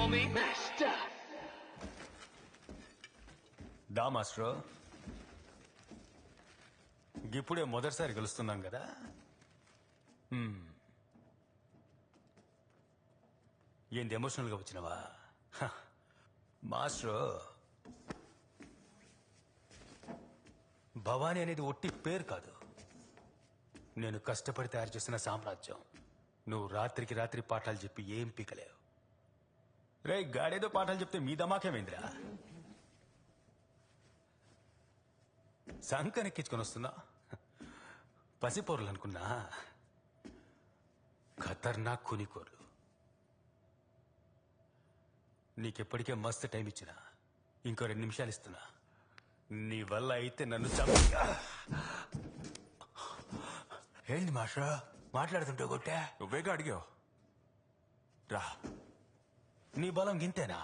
call me master. దా master ఇప్పుడే మొదటిసారి కలుస్తున్నాం కదా? హ్మ్. ఏంది ఎమోషనల్గా వచ్చినవా? హ, మాస్టర్. భవానీ అనేది ఒట్టి పేరు కాదు. నేను కష్టపడి తయారు చేసిన సామ్రాజ్యం. నువ్వు రాత్రికి రాత్రి పాఠాలు చెప్పి ఏం పీకలేవు. రే గాడేదో పాఠాలు చెప్తే మీ దమాకేమైందిరా? సంకనెక్కించుకొని వస్తున్నా. పసిపోరులు అనుకున్నా. ఖతర్నాక్ కునికోర్లు. నీకెప్పటికే మస్తు టైం ఇచ్చిన. ఇంకో రెండు నిమిషాలు ఇస్తున్నా. నీ వల్ల అయితే నన్ను చంపి ఏంది మాషా మాట్లాడుతుంటే కొట్టే? నువ్వేగా అడిగావు? రా. నీ బలం గింతేనా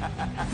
ha ha ha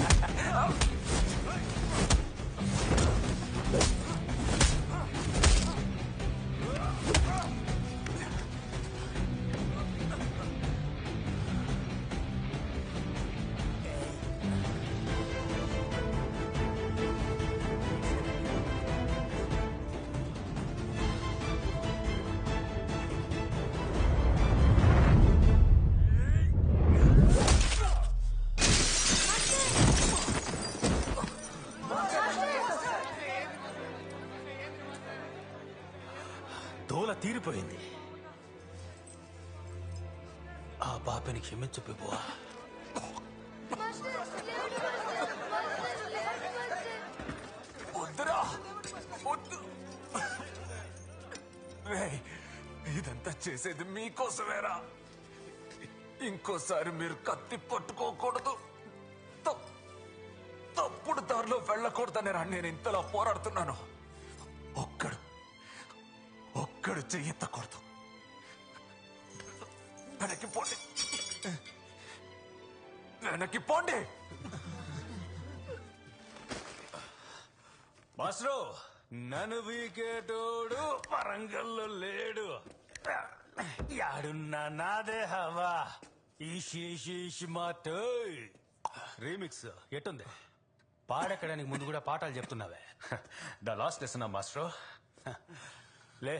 తీరిపోయింది. ఆ పాపని క్షమించు పిబువా వద్దురా వద్దు. ఇదంతా చేసేది మీకోసమేరా. ఇంకోసారి మీరు కత్తి పట్టుకోకూడదు. తప్పుడు దారిలో వెళ్ళకూడదనే రా నేను ఇంతలా పోరాడుతున్నాను. ఒక్కడు చెయ్యెత్తకూడదు వెనక్కి పోండి వెనక్కి పోండి మాస్టరు నన్ను వీకేటోడు వరంగల్లో లేడు యాడున్నా నాదే హవా రీమిక్స్ ఎట్టుంది పాడెక్కడానికి ముందు కూడా పాఠాలు చెప్తున్నావే ద లాస్ట్ లెసన్ మాస్టర్ లే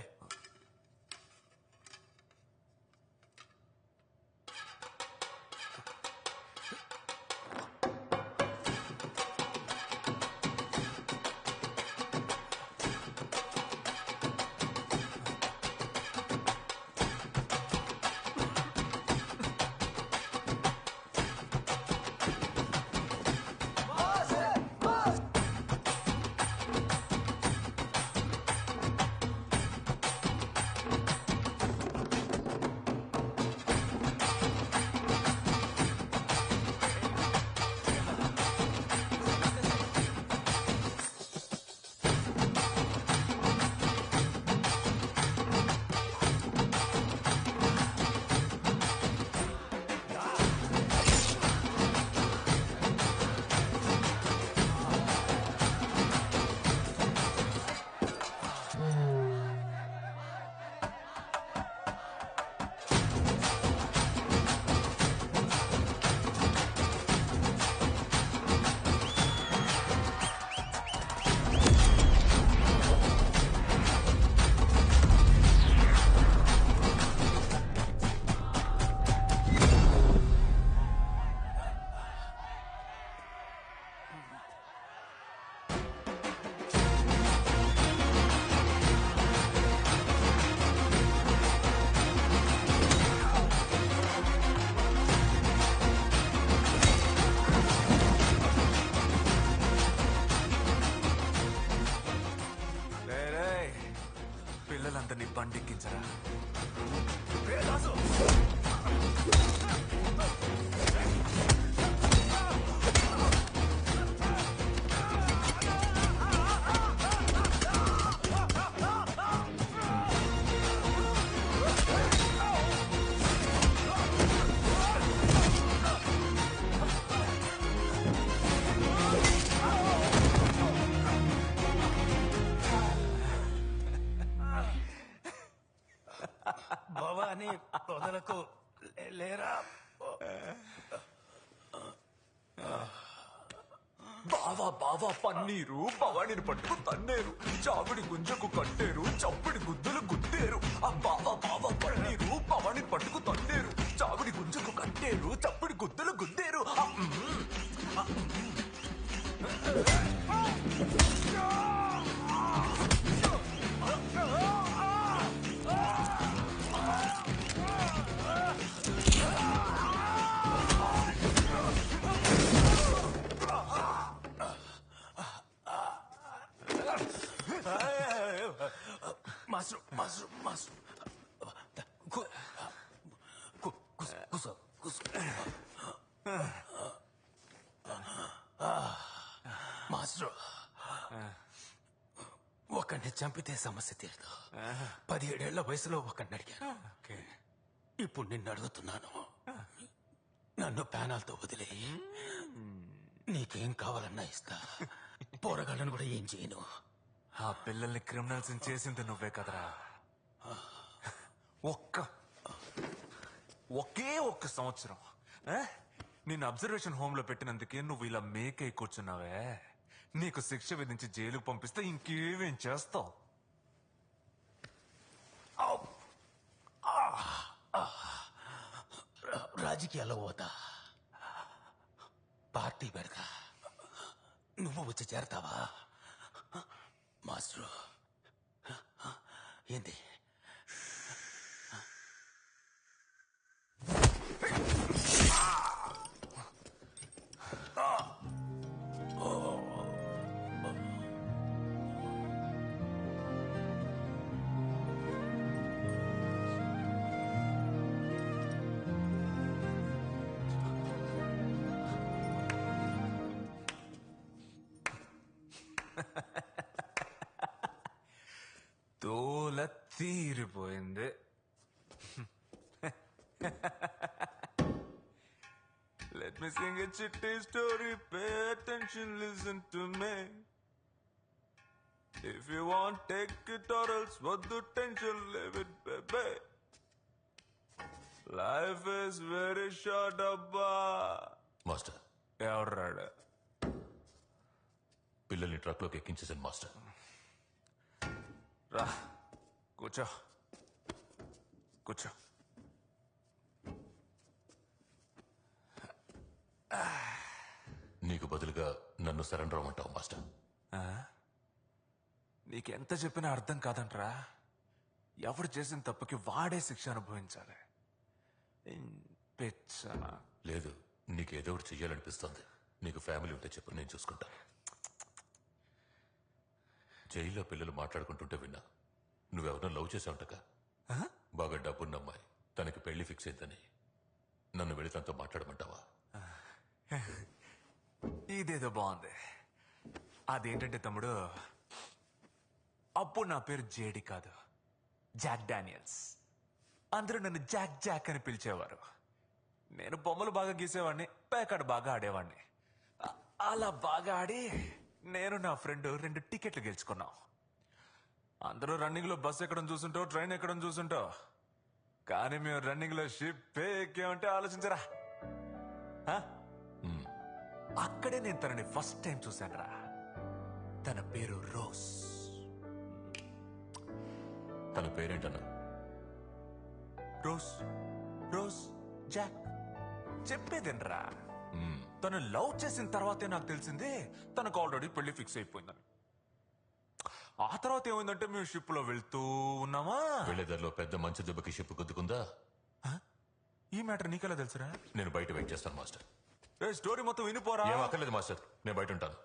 బండెక్కించరా? బావా పన్నీరు భవానీని పట్టుకు తన్నేరు. కూసో కూసో కూసో మాస్టర్ ఒకడిని చంపితే సమస్య తీరదు పదిహేడేళ్ళ వయసులో ఒకడిని అడిగాను. ఇప్పుడు నిన్ను అడుగుతున్నాను నన్ను ప్యానాలతో వదిలే నీకేం కావాలన్నా ఇస్తా పోరగాళ్ళను కూడా ఏం చేయను ఆ పిల్లల్ని క్రిమినల్స్ చేసింది నువ్వే కదరా ఒక్క ఒకే ఒక్క సంవత్సరం. ఆ? నిన్ను అబ్జర్వేషన్ హోమ్లో పెట్టినందుకే నువ్వు ఇలా మేకై కూర్చున్నావే. నీకు శిక్ష విధించి జైలుకు పంపిస్తే ఇంకేమేం చేస్తావు? రాజకీయాల్లో పోతా. పార్టీ పెడతా. నువ్వు వచ్చి చేరతావా? మాస్టరు. ఏంది? తీరిపోయింది Let me sing a chitty story. Pay attention, listen to me. If you want, take it or else what the tension, leave it, baby. Life is very short, abba. Master ఎవరాడు పిల్లల్ని ట్రక్లోకి ఎక్కించేసాను master రా కూర్చో. కూర్చో. నీకు బదులుగా నన్ను surrender అవ్వమంటావు master. నీకెంత చెప్పినా అర్థం కాదంట్రా. ఎవడు చేసిన తప్పుకి వాడే శిక్ష అనుభవించాలి. పిచ్చనా. లేదు నీకు ఏదో ఒకటి చెయ్యాలనిపిస్తోంది. నీకు ఫ్యామిలీ ఉంటే చెప్పు నేను చూసుకుంటా. జైల్లో పిల్లలు మాట్లాడుకుంటుంటే విన్నా. నువ్వెవరినో లవ్ చేసావుంటగా బాగా డబ్బున్న అమ్మాయి తనకి పెళ్ళి ఫిక్స్ అయిందని. నన్ను వెళ్ళి తనతో మాట్లాడమంటావా? ఇదేదో బాగుంది. అదేంటంటే తమ్ముడు అప్పుడు నా పేరు జేడి కాదు. Jack Daniels. అందరూ నన్ను జాక్ జాక్ అని పిలిచేవారు. నేను బొమ్మలు బాగా గీసేవాడిని పేకాడ బాగా ఆడేవాడిని. అలా బాగా ఆడి నేను నా ఫ్రెండ్ రెండు టికెట్లు గెలుచుకున్నాం. అందరూ రన్నింగ్లో బస్ ఎక్కడం చూసుంటావు ట్రైన్ ఎక్కడం చూసుంటావు కానీ మేము రన్నింగ్లో షిప్ ఎక్కామంటే ఆలోచించరా? ఆ? అక్కడే నేను తనని ఫస్ట్ టైం చూశాను రా తన పేరు రోజ్. తన పేరేంటన్నా? రోజ్. Rose Jack. చెప్పేదేనరా తను లవ్ చేసిన తర్వాతే నాకు తెలిసింది తనకు ఆల్రెడీ పెళ్ళి ఫిక్స్ అయిపోయిందని. ఆ తర్వాత ఏమైందంటే మేము షిప్లో వెళ్తూ ఉన్నామా? వెళ్ళేదారిలో పెద్ద మంచి దెబ్బకి షిప్ గుద్దుకుందా? ఈ మ్యాటర్ నీకెలా తెలుసురా? నేను బయట వెయిట్ చేస్తాను మాస్టర్. ఏ స్టోరీ మొత్తం వినిపోరా? ఏం అక్కర్లేదు మాస్టర్. నేను బయట ఉంటాను.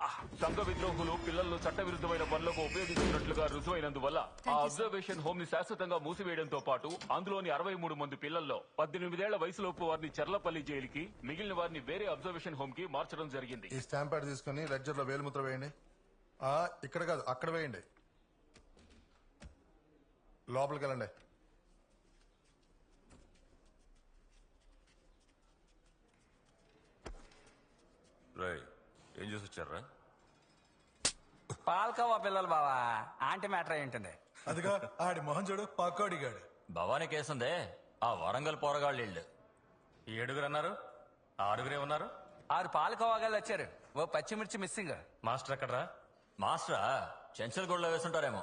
ఆ, సంఘ విద్రోహులు పిల్లలను చట్టవిరుద్ధమైన పనులకు ఉపయోగిస్తున్నట్లుగా రుజువైనందువల్ల ఆ అబ్జర్వేషన్ హోమ్ని శాశ్వతంగా మూసివేయడంతో పాటు అందులోని అరవై మూడు మంది పిల్లల్లో పద్దెనిమిదేళ్ళ వయసులోపు వారిని చర్లపల్లి జైలుకి మిగిలిన వారిని వేరే అబ్జర్వేషన్ హోమ్కి మార్చడం జరిగింది. ఈ స్టాంప్ ప్యాడ్ తీసుకుని లెడ్జర్లో వేలుముద్ర వేయండి. ఇక్కడ కాదు అక్కడ వేయండి. లోపలికి వెళ్ళండి. రై ఏం చేసి వచ్చారా పాల్కవా పిల్లలు బావా ఆంటీ మ్యాటర్ అయి ఉంటుంది. అదిగా ఆడి మొహం చూడు పక్కోడిగాడు భవానీ కేసుందే ఆ వరంగల్ పోరగాళ్ళు ఇళ్ళు ఏడుగురు అన్నారు ఆరుగురే ఉన్నారు ఆరు పాలకోవాగాళ్ళు వచ్చారు. ఓ పచ్చిమిర్చి మిస్సింగ్. మాస్టర్ ఎక్కడరా? మాస్టరా చెంచల్ గొడవ వేసుంటారేమో.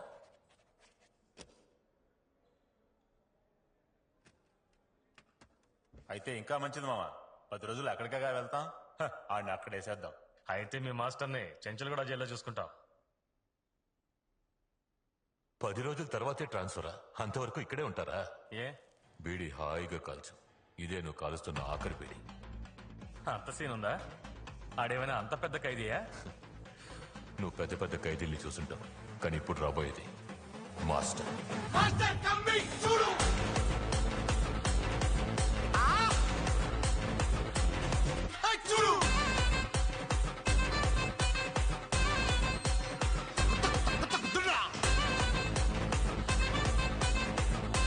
అయితే ఇంకా మంచిది మామ. పది రోజులు ఎక్కడికగా వెళ్తాం? హ, ఆడిని అక్కడ వేసేద్దాం అయితే మీ మాస్టర్ని చెంచల్ కూడా జైల్లో చూసుకుంటాం. పది రోజుల తర్వాతే ట్రాన్స్ఫరా? అంతవరకు ఇక్కడే ఉంటారా? ఏ? బీడీ హాయిగా కాల్చు. ఇదే నువ్వు కాలుస్తున్న ఆఖరి బీడీ. అంత సీన్ ఉందా? ఆడేమైనా అంత పెద్ద ఖైదీయా? నువ్వు పెద్ద పెద్ద ఖైదీల్ని చూసుంటావు. కానీ ఇప్పుడు రాబోయేది మాస్టర్. మాస్టర్ కమ్మింగ్ చూడు.